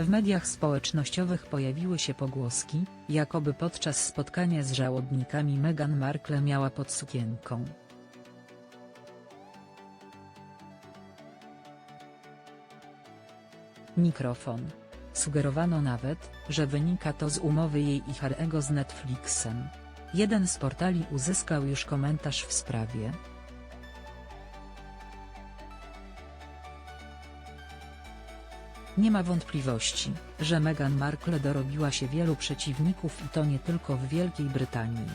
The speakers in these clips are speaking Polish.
W mediach społecznościowych pojawiły się pogłoski, jakoby podczas spotkania z żałobnikami Meghan Markle miała pod sukienką. Mikrofon. Sugerowano nawet, że wynika to z umowy jej i Harry'ego z Netflixem. Jeden z portali uzyskał już komentarz w sprawie. Nie ma wątpliwości, że Meghan Markle dorobiła się wielu przeciwników i to nie tylko w Wielkiej Brytanii.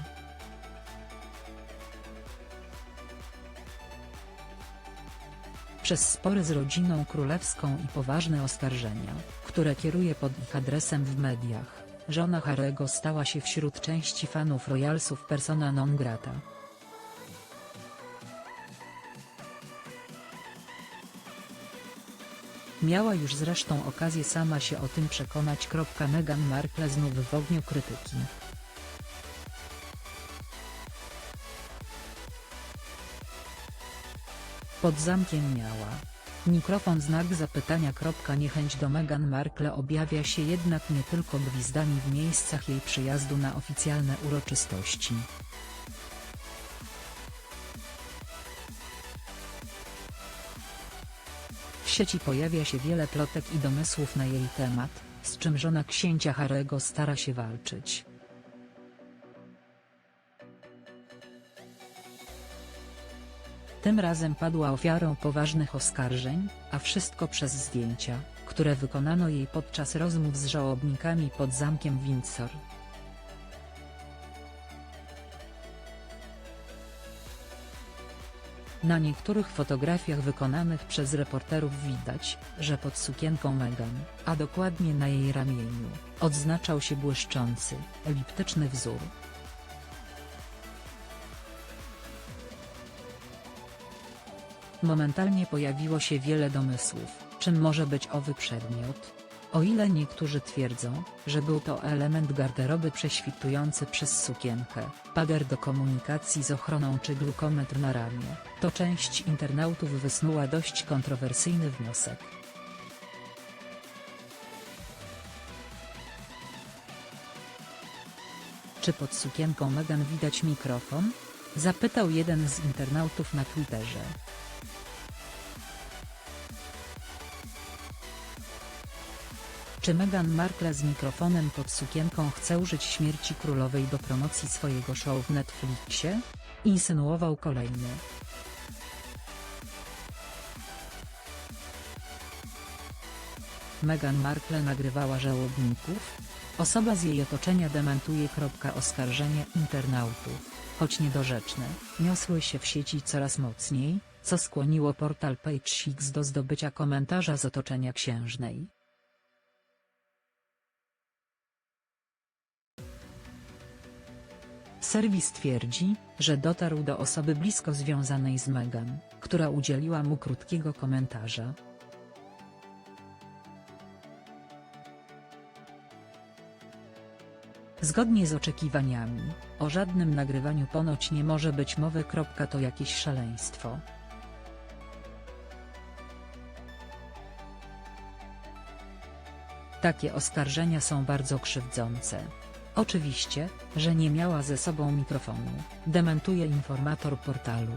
Przez spory z rodziną królewską i poważne oskarżenia, które kieruje pod ich adresem w mediach, żona Harego stała się wśród części fanów royalsów persona non grata. Miała już zresztą okazję sama się o tym przekonać. Meghan Markle znów w ogniu krytyki. Pod zamkiem miała. Mikrofon znak zapytania. Niechęć do Meghan Markle objawia się jednak nie tylko gwizdami w miejscach jej przyjazdu na oficjalne uroczystości. Sieci pojawia się wiele plotek i domysłów na jej temat, z czym żona księcia Harego stara się walczyć. Tym razem padła ofiarą poważnych oskarżeń, a wszystko przez zdjęcia, które wykonano jej podczas rozmów z żałobnikami pod zamkiem Windsor. Na niektórych fotografiach wykonanych przez reporterów widać, że pod sukienką Meghan, a dokładnie na jej ramieniu, odznaczał się błyszczący, eliptyczny wzór. Momentalnie pojawiło się wiele domysłów, czym może być owy przedmiot. O ile niektórzy twierdzą, że był to element garderoby prześwitujący przez sukienkę, pager do komunikacji z ochroną czy glukometr na ramię, to część internautów wysnuła dość kontrowersyjny wniosek. Czy pod sukienką Meghan widać mikrofon? Zapytał jeden z internautów na Twitterze. Czy Meghan Markle z mikrofonem pod sukienką chce użyć śmierci królowej do promocji swojego show w Netflixie? Insynuował kolejny. Meghan Markle nagrywała żałobników? Osoba z jej otoczenia dementuje. Oskarżenia internautów, choć niedorzeczne, niosły się w sieci coraz mocniej, co skłoniło portal Page Six do zdobycia komentarza z otoczenia księżnej. Serwis twierdzi, że dotarł do osoby blisko związanej z Meghan, która udzieliła mu krótkiego komentarza. Zgodnie z oczekiwaniami, o żadnym nagrywaniu ponoć nie może być mowy. To jakieś szaleństwo. Takie oskarżenia są bardzo krzywdzące. Oczywiście, że nie miała ze sobą mikrofonu, dementuje informator portalu.